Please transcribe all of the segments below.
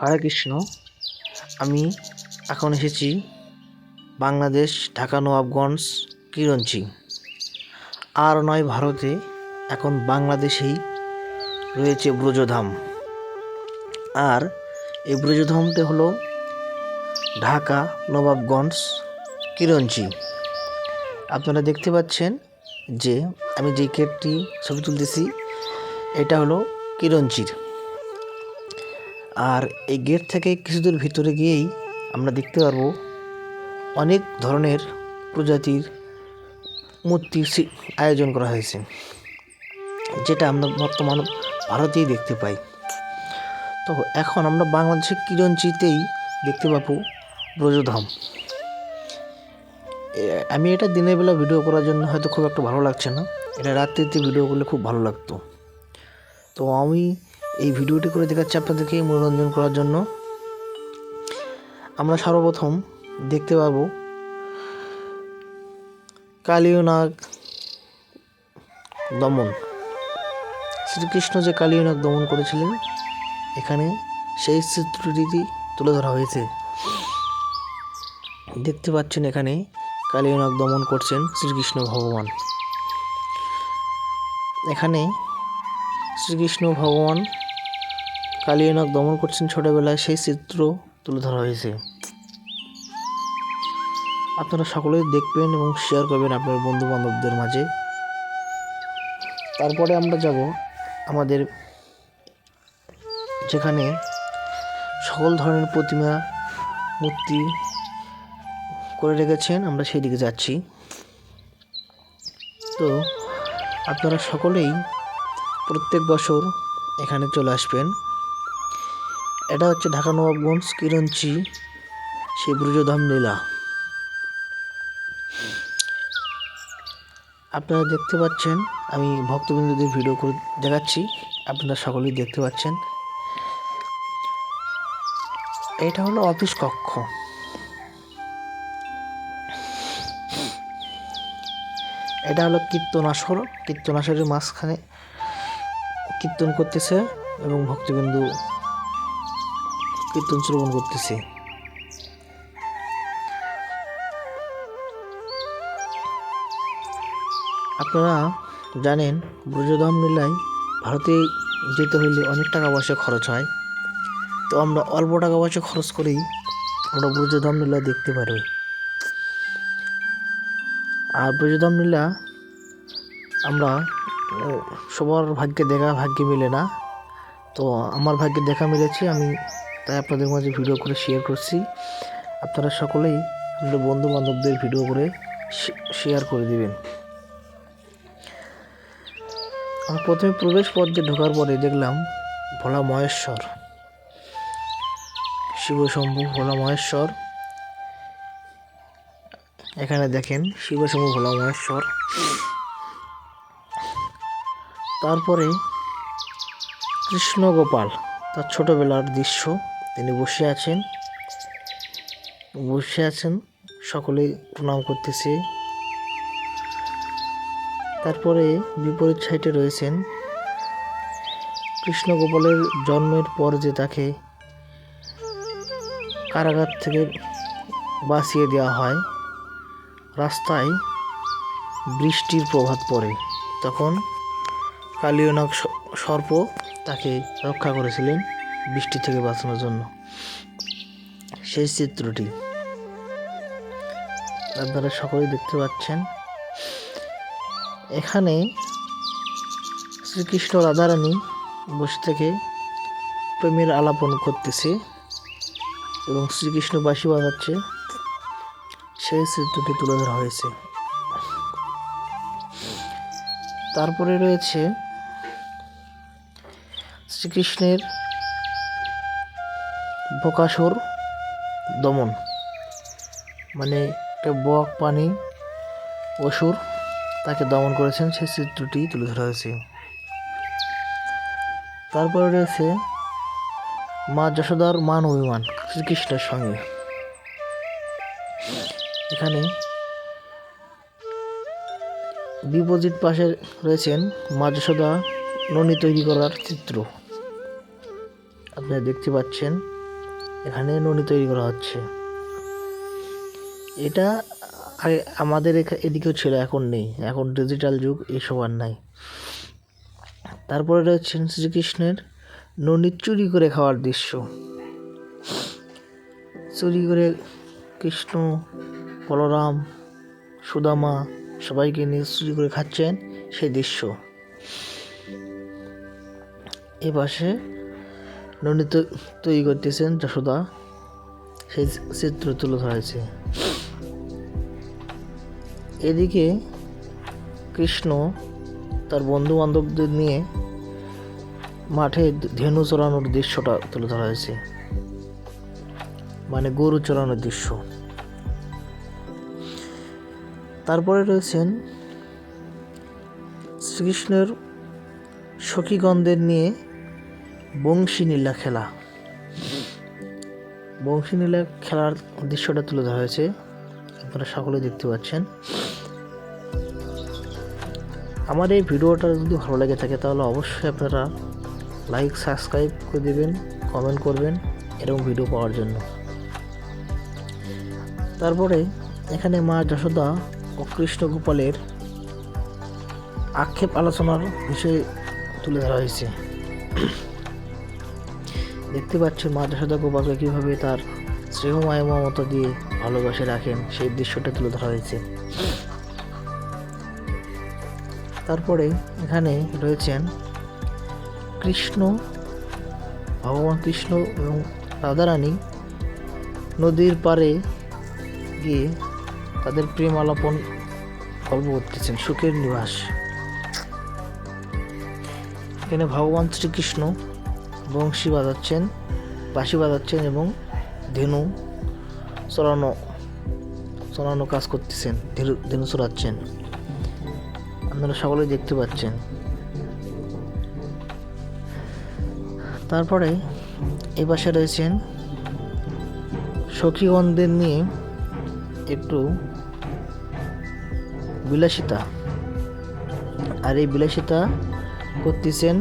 হরে কৃষ্ণ। আমি এখন এসেছি বাংলাদেশ, ঢাকা, নবাবগঞ্জ কিরঞ্চি আর নয় ভারতে, এখন বাংলাদেশেই রয়েছে ব্রজধাম। আর এই ব্রজধামটি হলো ঢাকা, নবাবগঞ্জ কিরঞ্চি আপনারা দেখতে পাচ্ছেন যে আমি যে গেটটি ছবি তুলতেছি, এটা হলো কিরঞ্চির আর এই গেট থেকে কিছু দূর ভিতরে গিয়েই আমরা দেখতে পারব অনেক ধরনের প্রজাতির মূর্তির আয়োজন করা হয়েছে, যেটা আমরা বর্তমান ভারতেই দেখতে পাই। তো এখন আমরা বাংলাদেশের কিরঞ্চিতেই দেখতে পাবো ব্রজধাম। আমি এটা দিনের বেলা ভিডিও করার জন্য হয়তো খুব একটা ভালো লাগছে না। এটা রাত্রিতে ভিডিও করলে খুব ভালো লাগতো। তো আমি এই ভিডিওটি করে দেখাচ্ছি আপনাদেরকে মনোরঞ্জন করার জন্য। আমরা সর্বপ্রথম দেখতে পাবো কালীয়নাগ দমন। শ্রীকৃষ্ণ যে কালীয়নাগ দমন করেছিলেন, এখানে সেই চিত্রটি তুলে ধরা হয়েছে। দেখতে পাচ্ছেন এখানে কালীয়নাগ দমন করছেন শ্রীকৃষ্ণ ভগবান। এখানে শ্রীকৃষ্ণ ভগবান কালিয়ানক দমন করছেন ছোটবেলায়, সেই চিত্র তুলে ধরা হয়েছে। আপনারা সকলেই দেখবেন এবং শেয়ার করবেন আপনার বন্ধু বান্ধবদের মাঝে। তারপরে আমরা যাব আমাদের যেখানে সকল ধরনের প্রতিমা মূর্তি করে রেখেছেন, আমরা সেই দিকে যাচ্ছি। তো আপনারা সকলেই প্রত্যেক বছর এখানে চলে আসবেন। এটা হচ্ছে ঢাকা নবাবগঞ্জ কিরঞ্চি সেই ব্রজধাম লীলা আপনারা দেখতে পাচ্ছেন, আমি ভক্তবৃন্দদের ভিডিও করে দেখাচ্ছি, আপনারা সকলেই দেখতে পাচ্ছেন। এটা হলো অফিস কক্ষ। এটা হলো কীর্তনাসর, কীর্তনাসরের মাঝখানে কীর্তন করতেছে এবং ভক্তবিন্দু কীর্তন শ্রবণ করতেছে। আপনারা জানেন ব্রজধাম মেলায় ভারতে যেতে হইলে অনেক টাকা পয়সা খরচ হয়। তো আমরা অল্প টাকা পয়সা খরচ করেই আমরা ব্রজধাম মেলা দেখতে পারি। আর ব্রজধাম লীলা আমরা সবার ভাগ্যে দেখা ভাগ্যে মিলে না। তো আমার ভাগ্যে দেখা মিলেছে, আমি তাই আপনাদের মাঝে ভিডিও করে শেয়ার করছি। আপনারা সকলেই আপনাদের বন্ধু বান্ধবদের ভিডিও করে শেয়ার করে দিবেন। আমরা প্রথমে প্রবেশ পথ দিয়ে ঢোকার পরে দেখলাম ভোলা মহেশ্বর। শিবশম্ভু ভোলা মহেশ্বর। এখানে দেখেন শিবশম্ভু ভোলা মহেশ্বর। তারপরে কৃষ্ণ গোপাল। তার ছোটবেলার দৃশ্য। তিনি বসে আছেন। বসে আছেন সকলে প্রণাম করতেছে। তারপরে বিপরীত সাইডে রয়েছেন কৃষ্ণগোপালের জন্মের পর যে তাকে কারাগার থেকে বাঁচিয়ে দেওয়া হয়, রাস্তায় বৃষ্টির প্রভাব পড়ে। তখন কালীয়নাগ সর্প তাকে রক্ষা করেছিলেন বৃষ্টি থেকে বাঁচানোর জন্য। সেই চিত্রটি আপনারা সকলেই দেখতে পাচ্ছেন। এখানে শ্রীকৃষ্ণ রাধারানী বসে থেকে প্রেমের আলাপন করতেছে এবং শ্রীকৃষ্ণ বাঁশি বাজাচ্ছে। সেই চিত্রটি তুলে ধরা হয়েছে। তারপরে রয়েছে শ্রীকৃষ্ণের বকাসুর দমন। মানে একটা বক পানি অসুর তাকে দমন করেছেন, সেই চিত্রটি তুলে ধরা হয়েছে। তারপরে রয়েছে মা যশোদার মান অভিমান, শ্রীকৃষ্ণের সঙ্গে। এখানে বিপরীত পাশে রয়েছেন মা যশোদা ননি তৈরি করার চিত্র। আপনারা দেখতে পাচ্ছেন, এখানে ননি তৈরি করা হচ্ছে। এটা আমাদের এদিকেও ছিল, এখন নেই। এখন ডিজিটাল যুগ, এসব আর নাই। তারপরে রয়েছেন শ্রীকৃষ্ণের ননি চুরি করে খাওয়ার দৃশ্য। চুরি করে কৃষ্ণ, বলরাম, সুদামা সবাইকে নিয়ে চুরি করে খাচ্ছেন সেই দৃশ্য। এ পাশে ননি তো- তৈরি করতেছেন যশোদা। সেই চিত্র তুলে ধরা হয়েছে। এদিকে কৃষ্ণ তার বন্ধু বান্ধবদের নিয়ে মাঠে ধেনু চড়ানোর দৃশ্যটা তুলে ধরা হয়েছে। মানে গরু চড়ানোর দৃশ্য। তারপরে রয়েছেন শ্রীকৃষ্ণের সখীগণদের নিয়ে বংশী নীলা খেলা। বংশী নীলা খেলার দৃশ্যটা তুলে ধরা হয়েছে। আপনারা সকলে দেখতে পাচ্ছেন। আমার এই ভিডিওটা যদি ভালো লেগে থাকে, তাহলে অবশ্যই আপনারা লাইক সাবস্ক্রাইব করে দেবেন কমেন্ট করবেন এরকম ভিডিও পাওয়ার জন্য। তারপরে এখানে মা যশোদা ও কৃষ্ণ গোপালের আক্ষেপ আলোচনার বিষয়ে তুলে ধরা হয়েছে। দেখতে পাচ্ছেন মা যশোদা গোপালকে কীভাবে তার স্নেহ মায়া মমতা দিয়ে ভালোবাসে রাখেন, সেই দৃশ্যটা তুলে ধরা হয়েছে। তারপরে এখানে রয়েছেন কৃষ্ণ, ভগবান কৃষ্ণ এবং রাধারানী নদীর পাড়ে গিয়ে তাদের প্রেম আলাপন গল্প করতেছেন, সুখের নিবাস। এখানে ভগবান শ্রীকৃষ্ণ বংশী বাজাচ্ছেন, বাঁশি বাজাচ্ছেন এবং ধেনু চড়ানো চড়ানো কাজ করতেছেন, ধেনু ধেনু চড়াচ্ছেন আপনারা সকলেই দেখতে পাচ্ছেন। তারপরে এই পাশে রয়েছেন সখীগণদের নিয়ে একটু বিলাসিতা। আর এই বিলাসিতা করতেছেন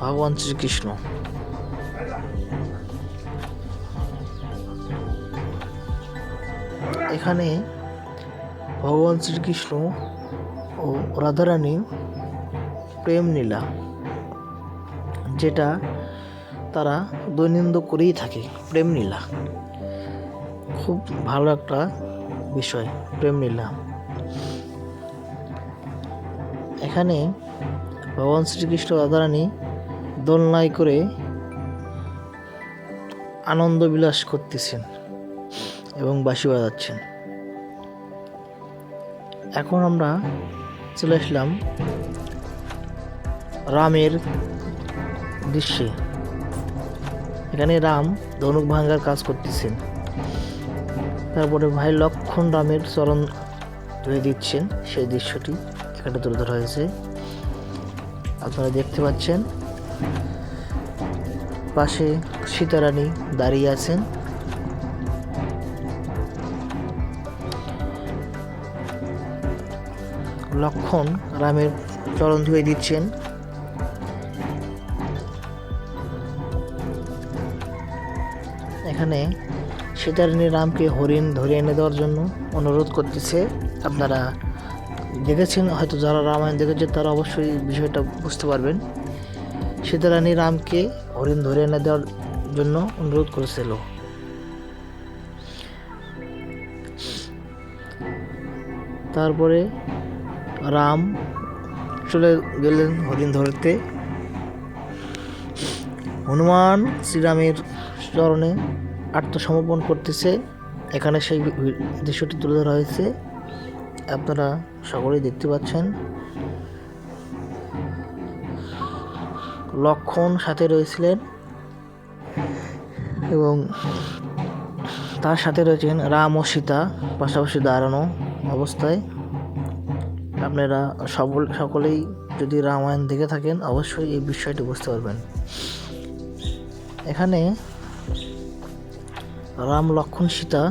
ভগবান শ্রীকৃষ্ণ। এখানে ভগবান শ্রীকৃষ্ণ ও রাধারানী প্রেম নীলা যেটা তারা দৈনন্দিন করেই থাকে, প্রেম নীলা খুব ভালো একটা বিষয়, প্রেম নীলা এখানে ভগবান শ্রীকৃষ্ণ রাধারানী দোলনায় করে আনন্দ বিলাস করতেছেন এবং বাঁশি বাজাচ্ছেন। এখন আমরা চলে আসলাম রামের দৃশ্যে। এখানে রাম ধনুক ভাঙ্গার কাজ করতেছেন। তারপরে ভাই লক্ষণ রামের চরণ ধুয়ে দিচ্ছেন সেই দৃশ্যটি এখানে তুলে ধরা হয়েছে। আপনারা দেখতে পাচ্ছেন পাশে সীতারানী দাঁড়িয়ে আছেন। লক্ষণ রামের চরণ ধুয়ে দিচ্ছেন। এখানে সীতারানী রামকে হরিণ ধরে এনে দেওয়ার জন্য অনুরোধ করতেছে। আপনারা দেখেছেন, হয়তো যারা রামায়ণ দেখেছে, তারা অবশ্যই বিষয়টা বুঝতে পারবেন। সীতারানী রামকে হরিণ ধরে এনে দেওয়ার জন্য অনুরোধ করেছিল। তারপরে রাম চলে গেলেন হরিণ ধরতে। হনুমান শ্রীরামের চরণে আত্মসমর্পণ করতেছে। এখানে সেই দৃশ্যটি তুলে ধরা হয়েছে। আপনারা সকলেই দেখতে পাচ্ছেন। লক্ষণ সাথে রয়েছিলেন এবং তার সাথে রয়েছেন রাম ও সীতা, পাশাপাশি দাঁড়ানো অবস্থায়। আপনারা সকল সকলেই যদি রামায়ণ দেখে থাকেন, অবশ্যই এই বিষয়টি বুঝতে পারবেন। এখানে রাম, লক্ষণ, সীতা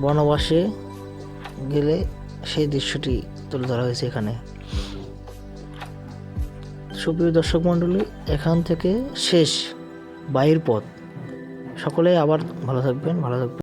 বনবাসে গেলে সেই দৃশ্যটি তুলে ধরা হয়েছে এখানে। সুপ্রিয় দর্শক মণ্ডলী এখান থেকে শেষ বাইর পথ। সকলে আবার ভালো থাকবেন ভালো থাকবেন।